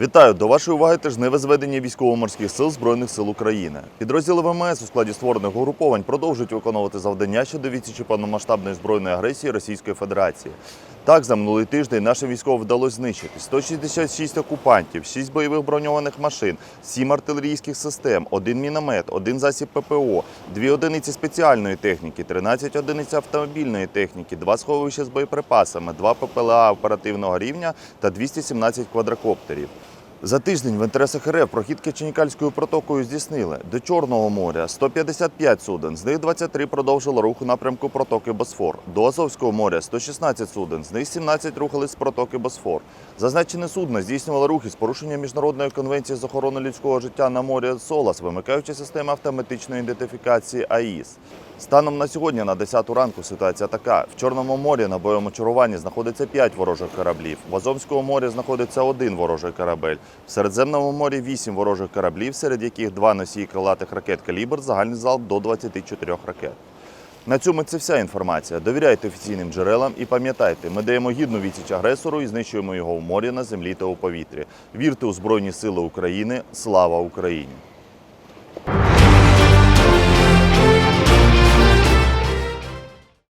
Вітаю до вашої уваги тижневе зведення військово-морських сил Збройних сил України. Підрозділи ВМС у складі створених угруповань продовжують виконувати завдання щодо відсічі повномасштабної збройної агресії Російської Федерації. Так, за минулий тиждень нашим військовим вдалося знищити 166 окупантів, 6 бойових броньованих машин, 7 артилерійських систем, 1 міномет, 1 засіб ППО, 2 одиниці спеціальної техніки, 13 одиниць автомобільної техніки, 2 сховища з боєприпасами, 2 ППЛА оперативного рівня та 217 квадрокоптерів. За тиждень в інтересах РФ прохід Киченікальською протокою здійснили до Чорного моря 155 суден, з них 23 продовжили рух у напрямку протоки Босфор. До Азовського моря 116 суден, з них 17 рухались з протоки Босфор. Зазначене судно здійснювало рухи з порушенням міжнародної конвенції з охорони людського життя на морі СОЛАС, вимикаючи системи автоматичної ідентифікації АІС. Станом на сьогодні, на 10 ранку, ситуація така: в Чорному морі на бойовому чаруванні знаходиться 5 ворожих кораблів. В Азовському морі знаходиться один ворожий корабель. В Середземному морі 8 ворожих кораблів, серед яких два носії крилатих ракет калібр, загальний залп до 24 ракет. На цьому це вся інформація. Довіряйте офіційним джерелам і пам'ятайте, ми даємо гідну відсіч агресору і знищуємо його в морі, на землі та у повітрі. Вірте у Збройні Сили України. Слава Україні!